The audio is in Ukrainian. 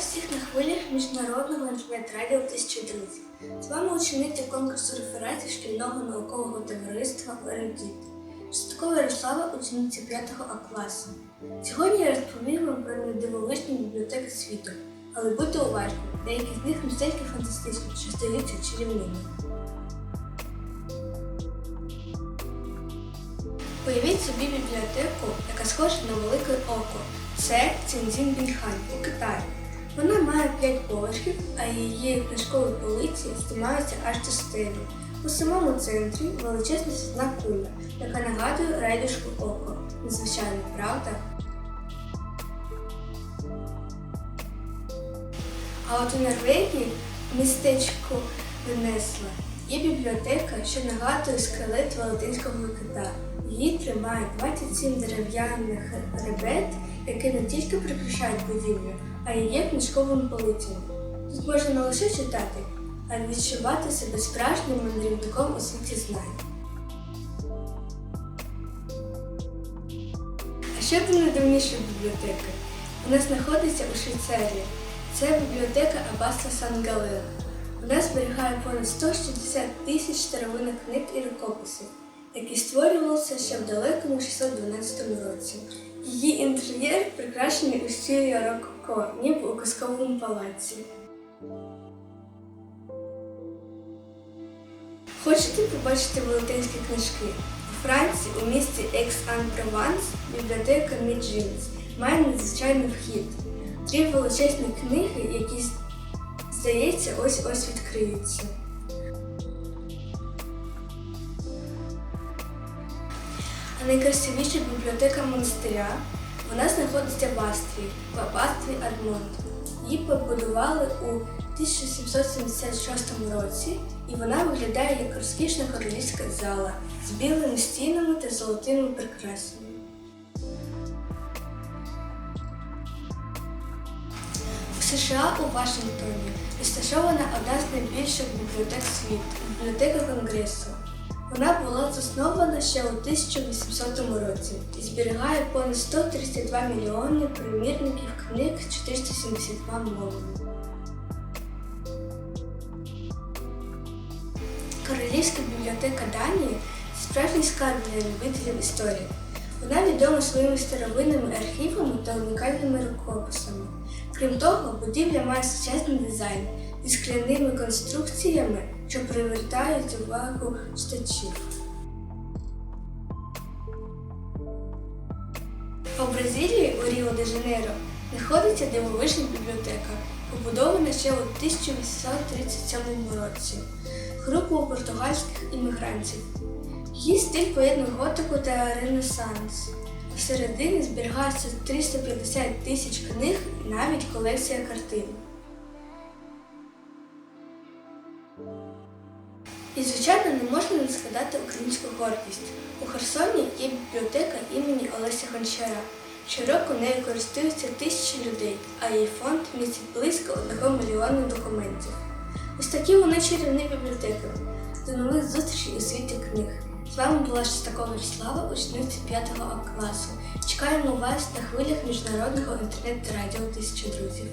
всіх на хвилях міжнародного інтернет-радіо «Тисяча друзів. З вами учениця конкурсу рефератів шкільного наукового товариства «Ерудіт». Шесткова Ярослава, учениця 5 А класу. Сьогодні я розповім вам про найдивовижні бібліотеки світу, але будьте уважні, деякі з них настільки фантастичні, що здаються чарівними. Уявіть собі бібліотеку, яка схожа на велике око. Це Цінзін Бінхань у Китаї. Вона має 5 поверхів, а її книжкові полиці здіймаються аж до стелі. У самому центрі величезна сідна куля, яка нагадує райдушку око. Незвичайно, правда? А от у Норвегії, містечко Венесла, є бібліотека, що нагадує скелет велетенського кита. Її тримають 27 дерев'яних ребет, які не тільки прикрашають будівлю, а й є книжковими полицями. Тут можна не лише читати, а й відчувати себе справжнім мандрівником у світі знань. А ще до найдавнішої бібліотеки. Вона знаходиться у Швейцарії. Це бібліотека Аббаса Сан-Галера. Вона зберігає понад 160 тисяч старовинних книг і рукописів, які створювалися ще в далекому 612 році. Її інтер'єр прикрашений у стилі рококо, ніби у казковому палаці. Хочете побачити велетенські книжки? У Франції у місті Екс-Ан-Прованс бібліотека Міджинс має надзвичайний вхід. Три величезні книги, які, здається, ось-ось відкриються. А найкрасивіша бібліотека монастиря вона знаходиться в Австрії, в аббатстві Адмонт. Її побудували у 1776 році, і вона виглядає як розкішна королівська зала з білими стінами та золотими прикрасами. США у Вашингтоні розташована одна з найбільших бібліотек світу бібліотека Конгресу. Вона була заснована ще у 1800 році і зберігає понад 132 мільйони примірників книг 472 мовами. Королівська бібліотека Данії справжній скарб для любителів історії. Вона відома своїми старовинними архівами та унікальними рукописами. Крім того, будівля має сучасний дизайн зі скляними конструкціями, що привертають увагу читачів. В Бразилії у Ріо де Жанейро знаходиться дивовижна бібліотека, побудована ще у 1837 році групою португальських іммігрантів. Її стиль поєднує готику та ренесанс. Всередині зберігається 350 тисяч книг і навіть колекція картин. І, звичайно, не можна не згадати українську гордість. У Херсоні є бібліотека імені Олеся Гончара. Щороку нею користуються тисячі людей, а її фонд містить близько 1 мільйона документів. Ось такі вони чарівні бібліотеки. До нових зустрічей у світі книг. З вами була Шестакова Вячеслава, учениця 5 А класу. Чекаємо вас на хвилях міжнародного інтернет-радіо «Тисяча друзів.